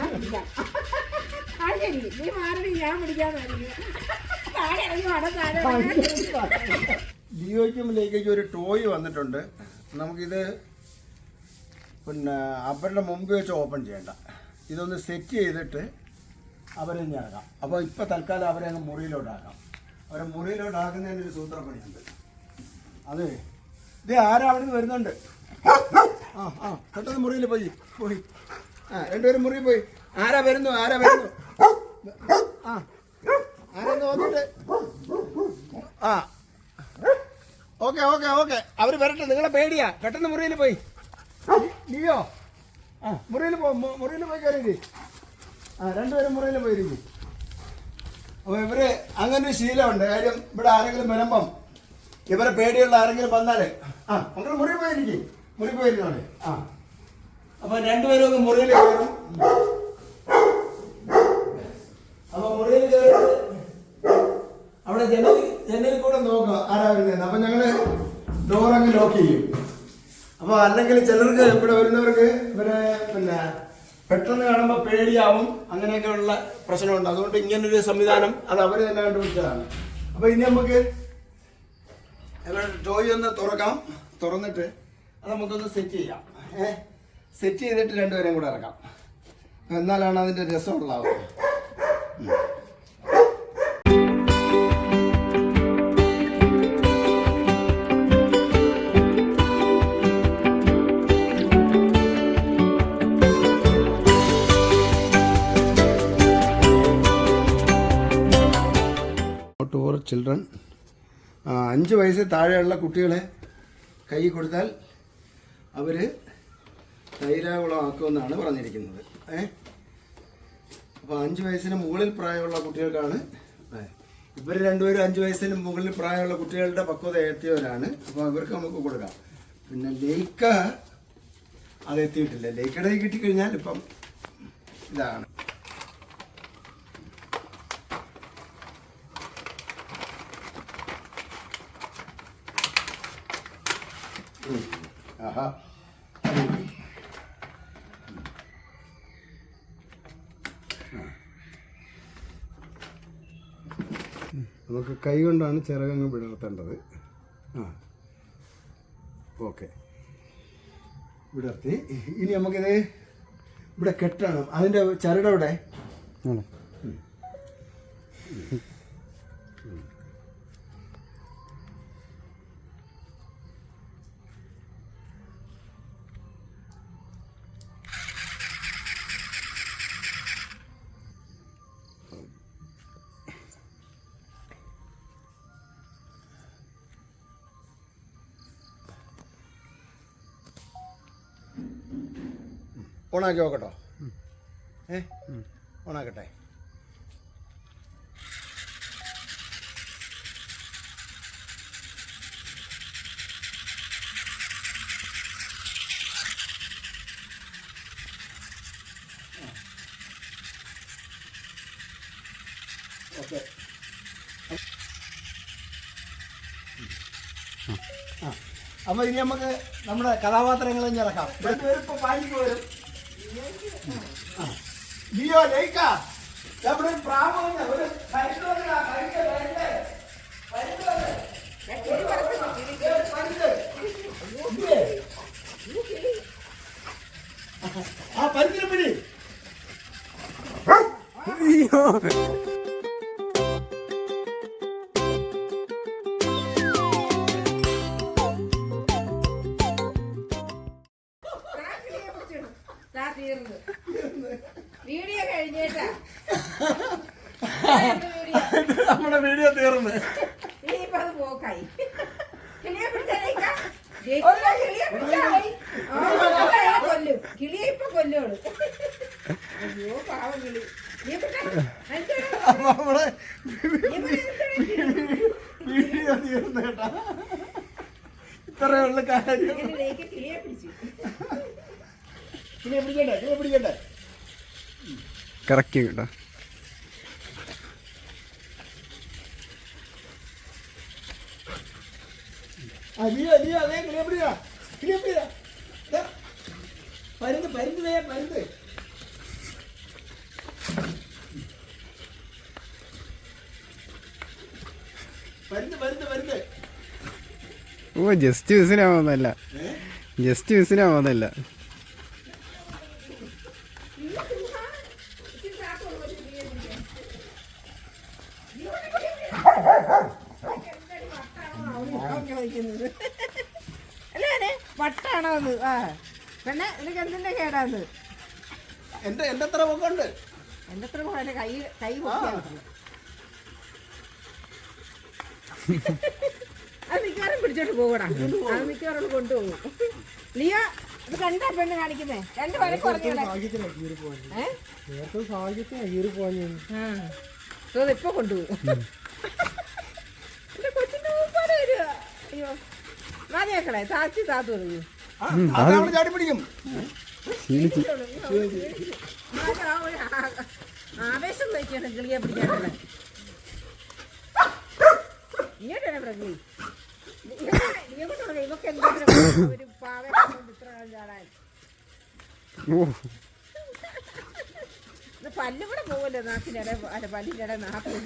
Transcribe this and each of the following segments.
ഞാൻ പിടിക്കാം. ആ ശരി. നീ മാറി ഞാൻ ലേക്കും ഒരു ടോയ് വന്നിട്ടുണ്ട്. നമുക്കിത് പിന്നെ അവരുടെ മുമ്പ് വെച്ച് ഓപ്പൺ ചെയ്യണ്ട. ഇതൊന്ന് സെറ്റ് ചെയ്തിട്ട് അവരെ ഇനി ആകാം അപ്പോൾ ഇപ്പോൾ തൽക്കാലം അവരെ അങ്ങ് മുറിയിലോട്ടാക്കാം. അവരെ മുറിയിലോട്ടാക്കുന്നതിന് ഒരു സൂത്രപ്പണിയുണ്ട്. അതെ. ഇത് ആരാ അവിടെ നിന്ന് വരുന്നുണ്ട്? ആ ആ പെട്ടെന്ന് മുറിയിൽ പോയി പോയി. ആ രണ്ടുപേരും മുറിയിൽ പോയി. ആരാ വരുന്നു? ആരാ വരുന്നു? ആ ആ. Okay okay okay. അവർ വരട്ടെ നിങ്ങളെ പേടിയാ. പെട്ടെന്ന് മുറിയിൽ പോയി. നീയോ ആ മുറിയിൽ പോ മുറിയിൽ പോയി കയറി ആ രണ്ടുപേരും മുറിയിൽ പോയിരിക്കും. അപ്പോൾ ഇവർ അങ്ങനെ ഒരു ശീലമുണ്ട്. കാര്യം ഇവിടെ ആരെങ്കിലും വരുമ്പം ഇവരെ പേടിയുള്ള ആരെങ്കിലും വന്നാലേ ആ അങ്ങനെ മുറി പോയിരിക്കും. മുറി പോയിരുന്നോളെ ആ. അപ്പൊ രണ്ടുപേരും ഒന്ന് മുറിയിൽ അപ്പൊ മുറിയിൽ കയറി അവിടെ ജനൽ ജനലിൽ കൂടെ നോക്കാം ആരാ വരുന്നത് അപ്പൊ ഞങ്ങൾ ഡോർ അങ്ങ് ലോക്ക് ചെയ്യും. അപ്പൊ അല്ലെങ്കിൽ ചിലർക്ക് ഇവിടെ വരുന്നവർക്ക് ഇവരെ പിന്നെ പെട്ടെന്ന് കാണുമ്പോൾ പേടിയാവും. അങ്ങനെയൊക്കെയുള്ള പ്രശ്നമുണ്ട്. അതുകൊണ്ട് ഇങ്ങനൊരു സംവിധാനം അത് അവർ തന്നെ കണ്ടുപിടിച്ചതാണ്. അപ്പൊ ഇനി നമുക്ക് ടോയ് ഒന്ന് തുറക്കാം. തുറന്നിട്ട് അത് നമുക്കൊന്ന് സെറ്റ് ചെയ്യാം. ഏ? സെറ്റ് ചെയ്തിട്ട് രണ്ടുപേരെയും കൂടെ ഇറക്കാം. എന്നാലാണ് അതിന്റെ രസം ഫോർ ചിൽഡ്രൻ അഞ്ച് വയസ്സിൽ താഴെയുള്ള കുട്ടികളെ കൈ കൊടുത്താൽ അവർ തൈരാകുളമാക്കുമെന്നാണ് പറഞ്ഞിരിക്കുന്നത്. ഏ? അപ്പോൾ അഞ്ച് വയസ്സിന് മുകളിൽ പ്രായമുള്ള കുട്ടികൾക്കാണ്. ഇവർ രണ്ടുപേരും അഞ്ച് വയസ്സിന് മുകളിൽ പ്രായമുള്ള കുട്ടികളുടെ പക്വത എത്തിയവരാണ് അപ്പോൾ ഇവർക്ക് നമുക്ക് കൊടുക്കാം. പിന്നെ ലേക്ക അത് എത്തിയിട്ടില്ല. ലേക്കടയിൽ കിട്ടിക്കഴിഞ്ഞാൽ ഇപ്പം ഇതാണ്. ആഹാ. നമുക്ക് കൈ കൊണ്ടാണ് ചിറകങ്ങ് വിടർത്തേണ്ടത്. ആ. ഓക്കെ. വിടർത്തി. ഇനി നമുക്കിത് ഇവിടെ കെട്ടണം. അതിന്റെ ചരടവിടെ ഓണാക്കി നോക്കട്ടോ. ഏ? ഓണാക്കട്ടെ. ഓക്കെ. അപ്പൊ ഇനി നമുക്ക് നമ്മുടെ കഥാപാത്രങ്ങളും ഇറക്കാം ഇപ്പൊ പാലിക്ക് വരും ലിയോ ലൈക്ക നമ്മുടെ വന്ന് ഒരു കരുത്ത് വന്നെടാ, കരുത്ത്, കരുത്ത്. ആ പരുത്തിനെ പിടി. ദാ നമ്മുടെ നീ. പിടിച്ചാ. വീഡിയോ തീർന്ന് കേട്ടാ. ഇത്രയുള്ള കാര്യം. കിളിയെ പിടിക്കട്ടെ കിളിയെ പിടിക്കട്ടെ കറക്റ്റ് കേട്ടോ ഓ ജസ്റ്റ് മിസ്സിനാവുന്നല്ല ജസ്റ്റ് മിസ്സിനാവുന്നല്ല അല്ലേ വട്ടാണോ അത് ആ. പെണ്ണെ നിനക്ക് എന്തിന്റെ കേടാന്ന്? എന്റെ എന്റെ എത്ര പൊക്കുണ്ട് എന്റെ അത്ര കൈ കൈ. അത് മിക്കവാറും പിടിച്ചോട്ട് പോകടാ അത് മിക്കവാറും കൊണ്ടുപോകും ലിയ ഇത് കണ്ടാ പെണ്ണ് കാണിക്കുന്നേ? രണ്ട് വരെ ഇത് ഇപ്പൊ കൊണ്ടുപോകും എന്റെ കൊച്ചിന്റെ മൂപ്പാട് വരുക അയ്യോ മതിയാക്കണേ താത്തി താത്തു പറയൂ ചാടി പിടിക്കും. ക്ഷീണിച്ച് ആവേശം വയ്ക്കാണ് കിളിയെ പിടിക്കാനുള്ള ഇങ്ങോട്ട് തന്നെ പ്രകൃതി ഇവക്ക് എന്തെങ്കിലും ഒരു പാവ ഇത്ര ചാടാൻ. ഓ. ഇത് പല്ലും കൂടെ പോവല്ലോ നാക്കിനിടെ അല്ല പല്ലിന്റെ നാക്കിൽ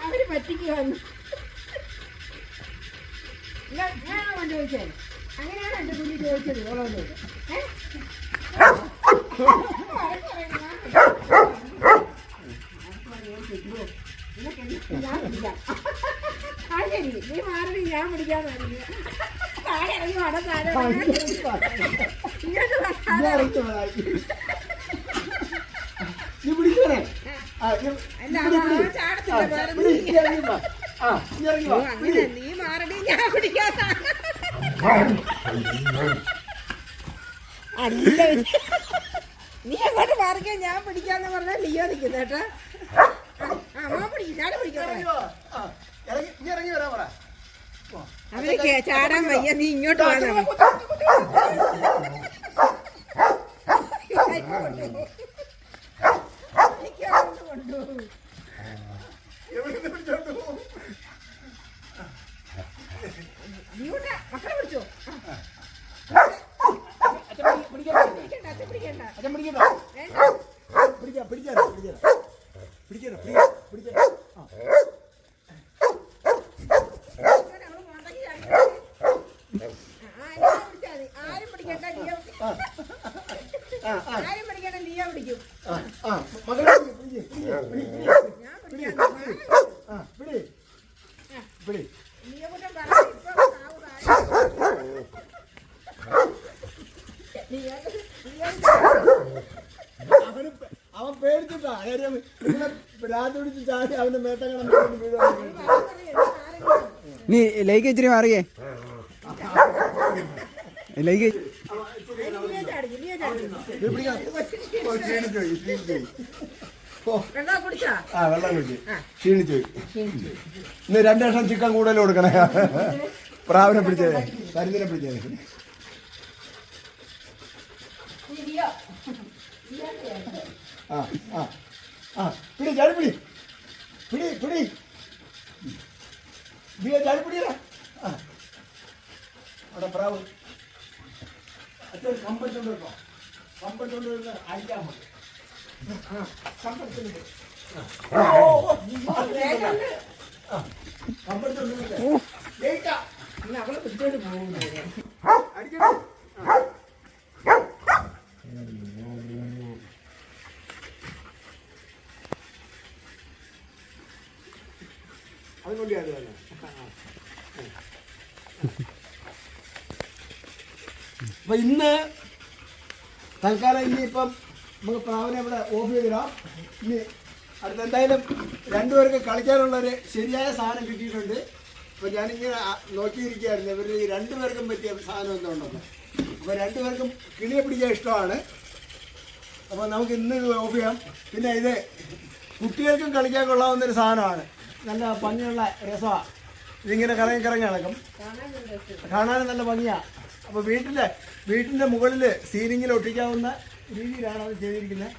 അവർ പറ്റിക്കുവാന്ന് ഞാനാണോ ചോദിച്ചത് അങ്ങനെയാണ് എന്റെ കുഞ്ഞി ചോദിച്ചത് ഓളോട് ഏഹ് ഞാൻ പിടിക്കാം നീ മാറി ഞാൻ പിടിക്കാൻ പറഞ്ഞു താഴെ ഇറങ്ങി വട താഴെ ഇങ്ങോട്ട് വരാതെ. നീ പിടിക്കണേ. അങ്ങനെ നീ മാറടി ഞാൻ പിടിക്കാൻ അല്ല നീ അങ്ങോട്ട് മാറിക്കാൻ ഞാൻ പിടിക്കാന്ന് പറഞ്ഞാൽ ലിയോ നിൽക്കുന്ന കേട്ടോ അമ്മ പിടിക്കും ചാടി പിടിക്കട്ടെ ഇറങ്ങി ഇറങ്ങി വരാൻ പറ. അവർ ചാടാൻ വയ്യ നീ ഇങ്ങോട്ട് വരണം പിടിക്കണ്ട. പിടിക്കണ്ട. പിടിക്കണ്ട പിടിക്കണ്ട പിടിക്കണ്ട പിടിക്കണ്ട അവൻ പേടിച്ചിട്ടാ കാര്യം പിടിച്ച് ചാടി അവന്റെ നീ ലൈക്ക് ഇച്ചിരി മാറിയേ. ലൈക്ക് വെള്ളം കുടിച്ചാ ആ വെള്ളം കുടിച്ച് ക്ഷീണിച്ചു ഇന്ന് രണ്ടു ലക്ഷം ചിക്കൻ കൂടുതൽ കൊടുക്കണേ. പ്രാവിനെ പിടിച്ചേ. കരിന്തിനെ പിടിച്ചേ. ആ ആ. ആ പിടി ചാടി പിടി പിടി പിടി ബിയ ചാടി പിടിയടാ ആ അവിടെ പ്രാവ് അച്ഛൻ കമ്പച്ചോണ്ട് വെക്കോ കമ്പച്ചോണ്ട് വരുന്ന അടിക്കാൻ മതി ആ കമ്പച്ചോണ്ട് വെക്ക്. ആ. ഓ, ഓ, ആ, ആ. കമ്പച്ചോണ്ട് വെക്ക്. ജയിക്കാം. ഇന്ന് അവൾ പിടിച്ചോണ്ട് പോകുന്നു അടിക്കണം. ആ. അതുകൊണ്ട് അത് തന്നെ അപ്പൊ ഇന്ന് തൽക്കാലം ഇനിയിപ്പം നമുക്ക് പ്രാവിനെ ഇവിടെ ഓഫ് ചെയ്തിടാം ഇനി അടുത്ത എന്തായാലും രണ്ടുപേർക്ക് കളിക്കാനുള്ളൊരു ശരിയായ സാധനം കിട്ടിയിട്ടുണ്ട്. അപ്പോൾ ഞാനിങ്ങനെ നോക്കിയിരിക്കുകയായിരുന്നു. ഇവർ ഈ രണ്ടുപേർക്കും പറ്റിയ സാധനം എന്തുണ്ടെന്ന് അപ്പോൾ രണ്ടുപേർക്കും കിളിയെ പിടിക്കാൻ ഇഷ്ടമാണ്. അപ്പോൾ നമുക്ക് ഇന്ന് ഇത് ഓഫ് ചെയ്യാം. പിന്നെ ഇത് കുട്ടികൾക്കും കളിക്കാൻ കൊള്ളാവുന്ന ഒരു സാധനമാണ്. നല്ല ഭംഗിയുള്ള രസമാണ് ഇതിങ്ങനെ കറങ്ങി കറങ്ങി നടക്കും. കാണാനും നല്ല ഭംഗിയാണ് അപ്പോൾ വീട്ടിലെ വീട്ടിന്റെ മുകളിൽ സീലിംഗിൽ ഒട്ടിക്കാവുന്ന രീതിയിലാണ് അത് ചെയ്തിരിക്കുന്നത്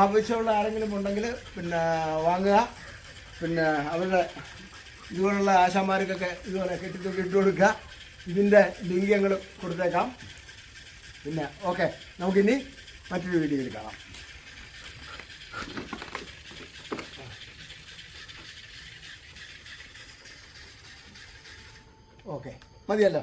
ആവശ്യമുള്ള ആരെങ്കിലും ഉണ്ടെങ്കിൽ പിന്നെ വാങ്ങുക. പിന്നെ അവരുടെ ഇതുപോലുള്ള ആശാന്മാർക്കൊക്കെ ഇതുപോലെ കെട്ടിത്തൂക്കി ഇട്ട് കൊടുക്കുക. ഇതിന്റെ ലിങ്ക് ഞങ്ങൾ കൊടുത്തേക്കാം. പിന്നെ ഓക്കെ നമുക്കിനി മറ്റൊരു വീഡിയോയിൽ കാണാം. ഓക്കെ മതിയല്ലോ.